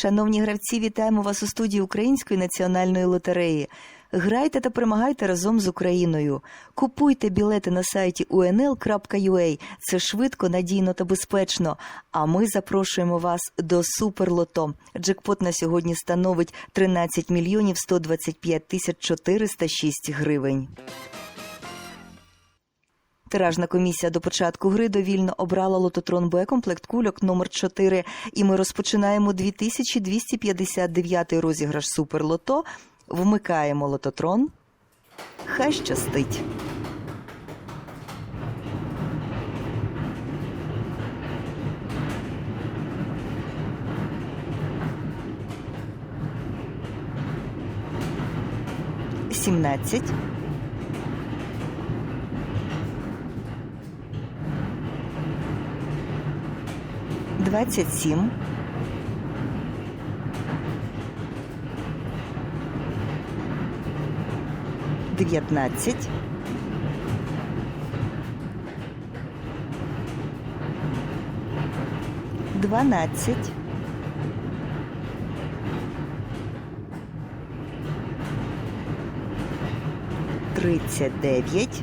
Шановні гравці, вітаємо вас у студії Української національної лотереї. Грайте та перемагайте разом з Україною. Купуйте білети на сайті unl.ua. Це швидко, надійно та безпечно. А ми запрошуємо вас до Суперлото. Джекпот на сьогодні становить 13 мільйонів 125 тисяч 406 гривень. Тиражна комісія до початку гри довільно обрала лототрон Б комплект кульок номер 4 і ми розпочинаємо 2259 розіграш Суперлото. Вмикаємо лототрон. Хай щастить. Сімнадцять. Двадцять сім. Дев'ятнадцять. Дванадцять. Тридцять дев'ять.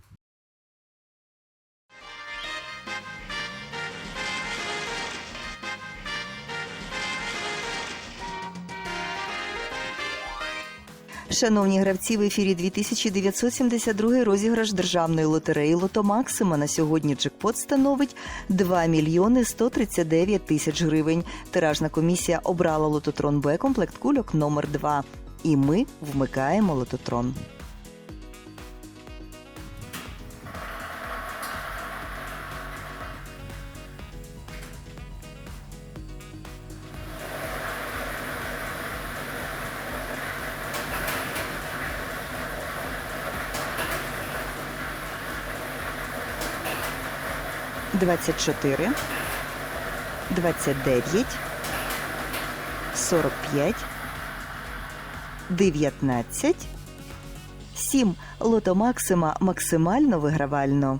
Шановні гравці, в ефірі 2972 розіграш державної лотереї Лото Максима. На сьогодні джекпот становить 2 мільйони 139 тисяч гривень. Тиражна комісія обрала лототрон Б комплект кульок номер 2 І ми вмикаємо лототрон. Двадцять чотири, двадцять дев'ять, сорок п'ять, дев'ятнадцять, сім. Лото Максима максимально вигравально.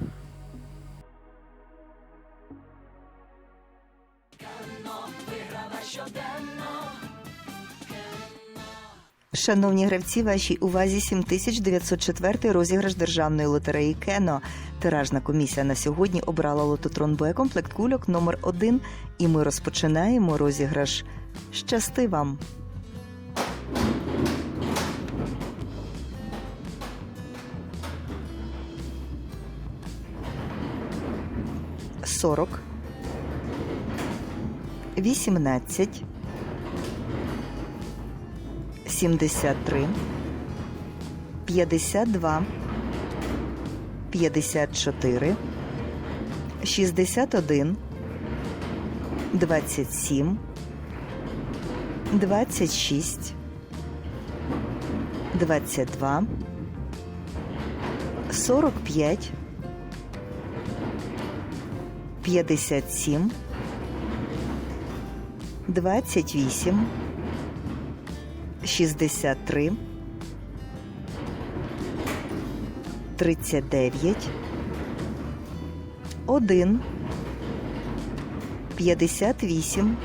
Шановні гравці, вашій увазі 7904 розіграш державної лотереї Кено. Тиражна комісія на сьогодні обрала лототрон Б комплект кульок номер 1 і ми розпочинаємо розіграш. Щасти вам! Сорок. Вісімнадцять. 73, 52, 54, 61, 27, 26, 22, 45, 57, 28, 63, 39, 1, 58,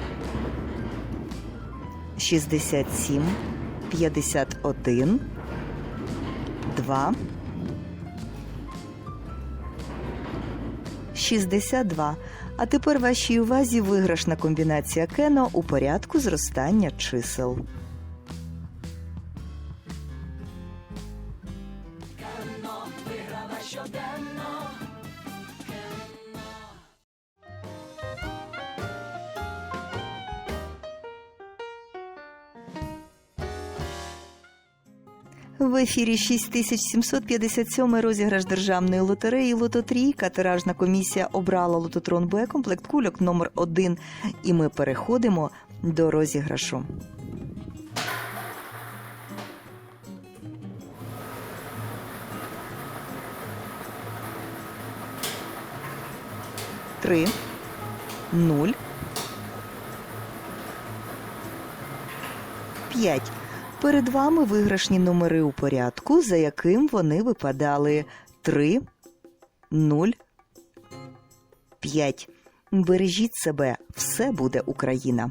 67, 51, 2, 62. А тепер вашій увазі виграшна комбінація Кено у порядку зростання чисел. В ефірі 6757 розіграш державної лотереї Лототрійка. Тиражна комісія обрала лототрон Б комплект кульок номер 1 І ми переходимо до розіграшу. Три, нуль, п'ять. Перед вами виграшні номери у порядку, за яким вони випадали 3, 0, 5. Бережіть себе, все буде Україна.